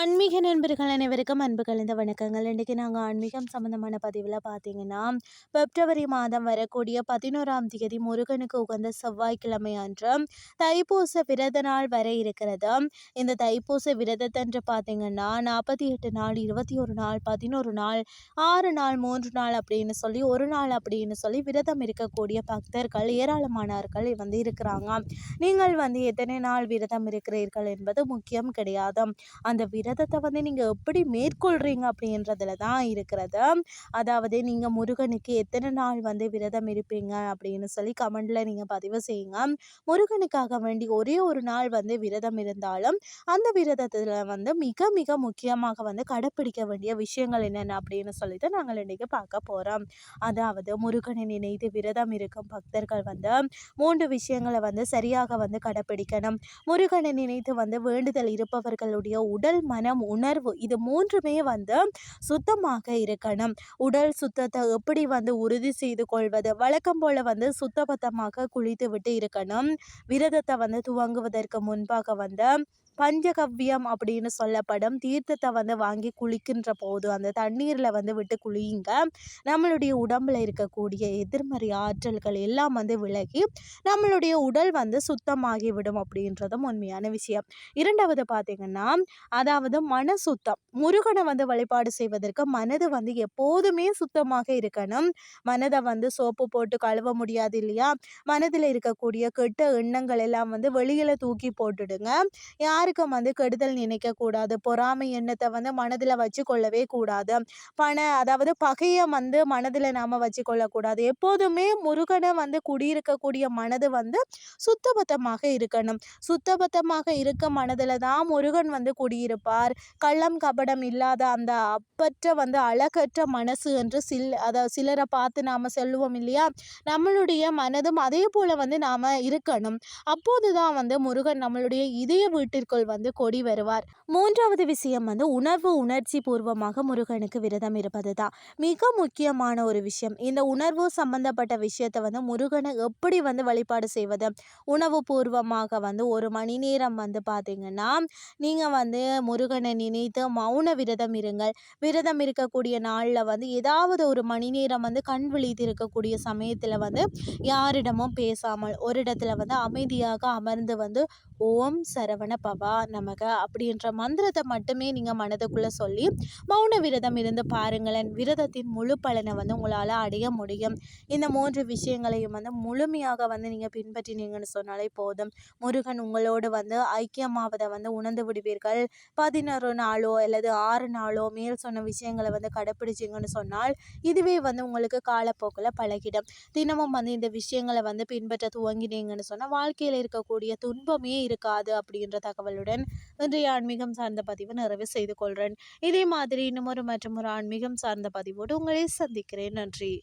நண்பர்கள் அனைவருக்கும் அன்பு கலந்த வணக்கங்கள். இன்றைக்கி நாங்கள் ஆன்மீகம் சம்மந்தமான பதிவில் பார்த்தீங்கன்னா பிப்ரவரி மாதம் வரக்கூடிய பதினோராம் தேதி முருகனுக்கு உகந்த செவ்வாய்க்கிழமை அன்று தைப்பூச விரத நாள் வர இருக்கிறது. இந்த தைப்பூச விரதத்தன்று பார்த்தீங்கன்னா நாற்பத்தி எட்டு நாள் இருபத்தி ஒரு நாள் பதினோரு நாள் ஆறு நாள் மூன்று நாள் அப்படின்னு சொல்லி ஒரு நாள் அப்படின்னு சொல்லி விரதம் இருக்கக்கூடிய பக்தர்கள் ஏராளமானவர்கள் வந்து இருக்கிறாங்க. நீங்கள் வந்து எத்தனை நாள் விரதம் இருக்கிறீர்கள் என்பது முக்கியம் கிடையாது. அந்த விர விரதத்தை வந்து நீங்கள் எப்படி மேற்கொள்கிறீங்க அப்படின்றதுல தான் இருக்கிறது. அதாவது நீங்கள் முருகனுக்கு எத்தனை நாள் வந்து விரதம் இருப்பீங்க அப்படின்னு சொல்லி கமெண்டில் நீங்கள் பதிவு செய்யுங்க. முருகனுக்காக வேண்டி ஒரே ஒரு நாள் வந்து விரதம் இருந்தாலும் அந்த விரதத்தில் வந்து மிக மிக முக்கியமாக வந்து கடைப்பிடிக்க வேண்டிய விஷயங்கள் என்னென்ன அப்படின்னு சொல்லிட்டு நாங்கள் இன்றைக்கி பார்க்க போகிறோம் அதாவது முருகனை நினைத்து விரதம் இருக்கும் பக்தர்கள் வந்து மூன்று விஷயங்களை வந்து சரியாக வந்து கடைப்பிடிக்கணும். முருகனை நினைத்து வந்து வேண்டுதல் இருப்பவர்களுடைய உடல் மனம் உணர்வு இது மூன்றுமே வந்து சுத்தமாக இருக்கணும். உடல் சுத்தத்தை எப்படி வந்து உறுதி செய்து கொள்வது? வழக்கம் போல் வந்து சுத்தபத்தமாக குளித்து விட்டு இருக்கணும். விரதத்தை வந்து துவங்குவதற்கு முன்பாக வந்து பஞ்சகவ்யம் அப்படின்னு சொல்லப்படும் தீர்த்தத்தை வந்து வாங்கி குளிக்கின்ற போது அந்த தண்ணீரில் வந்து விட்டு குளியுங்க. நம்மளுடைய உடம்பில் இருக்கக்கூடிய எதிர்மறை ஆற்றல்கள் எல்லாம் வந்து விலகி நம்மளுடைய உடல் வந்து சுத்தமாகி விடும் அப்படின்றதும் உண்மையான விஷயம். இரண்டாவது பார்த்திங்கன்னா அதாவது மன சுத்தம் முருகனை வந்து வழிபாடு செய்வதற்கு மனது வந்து எப்போதுமே சுத்தமாக இருக்கணும். மனதை வந்து சோப்பு போட்டு கழுவ முடியாது இல்லையா? மனதில் இருக்கக்கூடிய கெட்ட எண்ணங்கள் எல்லாம் வந்து வெளியில் தூக்கி போட்டுடுங்க. யாருக்கும் வந்து கெடுதல் நினைக்கக்கூடாது. பொறாமை எண்ணத்தை வந்து மனதில் வச்சு கொள்ளவே கூடாது. பண அதாவது பகையை வந்து மனதில் நாம் வச்சு கொள்ளக்கூடாது எப்போதுமே முருகனை வந்து குடியிருக்கக்கூடிய மனது வந்து சுத்தபத்தமாக இருக்கணும். சுத்தபத்தமாக இருக்க மனதில் தான் முருகன் வந்து குடியிருப்பார். கள்ளம் கபடம் இல்லாத அந்த அப்பற்ற வந்து அழகற்ற மனசு என்று சில் அதை சிலரை பார்த்து நாம் சொல்லுவோம் இல்லையா? நம்மளுடைய மனதும் அதே போல் வந்து நாம் இருக்கணும். அப்போது தான் வந்து முருகன் நம்மளுடைய இதய வீட்டிற்கு வீட்டிற்குள் வந்து கொடி வருவார். மூன்றாவது விஷயம் வந்து உணர்வு உணர்ச்சி பூர்வமாக முருகனுக்கு விரதம் இருப்பது தான் மிக முக்கியமான ஒரு விஷயம். இந்த உணர்வு சம்பந்தப்பட்ட விஷயத்தை வந்து முருகனை எப்படி வந்து வழிபாடு செய்வது? உணவு பூர்வமாக வந்து ஒரு மணி நேரம் வந்து பார்த்திங்கன்னா நீங்கள் வந்து முருகனை நினைத்து மௌன விரதம் இருங்கள். விரதம் இருக்கக்கூடிய நாளில் வந்து ஏதாவது ஒரு மணி நேரம் வந்து கண் விழித்து இருக்கக்கூடிய சமயத்தில் வந்து யாரிடமும் பேசாமல் ஒரு இடத்துல வந்து அமைதியாக அமர்ந்து வந்து ஓம் சரவண பவா நமக அப்படின்ற மந்திரத்தை மட்டுமே நீங்கள் மனதுக்குள்ளே சொல்லி மௌன விரதம் இருந்து பாருங்களேன். விரதத்தின் முழு பலனை வந்து உங்களால் அடைய முடியும். இந்த மூன்று விஷயங்களையும் வந்து முழுமையாக வந்து நீங்கள் பின்பற்றினீங்கன்னு சொன்னாலே போதும். முருகன் உங்களோடு வந்து ஐக்கியமாவதை வந்து உணர்ந்து விடுவீர்கள். பதினொரு நாளோ அல்லது ஆறு நாளோ மேல் சொன்ன விஷயங்களை வந்து கடைப்பிடிச்சிங்கன்னு சொன்னால் இதுவே வந்து உங்களுக்கு காலப்போக்கில் பழகிடும். தினமும் வந்து இந்த விஷயங்களை வந்து பின்பற்ற துவங்கினீங்கன்னு சொன்னால் வாழ்க்கையில் இருக்கக்கூடிய துன்பமே இருக்காது அப்படின்ற தகவலுடன் இன்றைய ஆன்மீகம் சார்ந்த பதிவு நிறைவு செய்து கொள்கிறேன் இதே மாதிரி இன்னும் ஒரு மற்றும் ஒரு ஆன்மீகம் சார்ந்த பதிவோடு உங்களை சந்திக்கிறேன். நன்றி.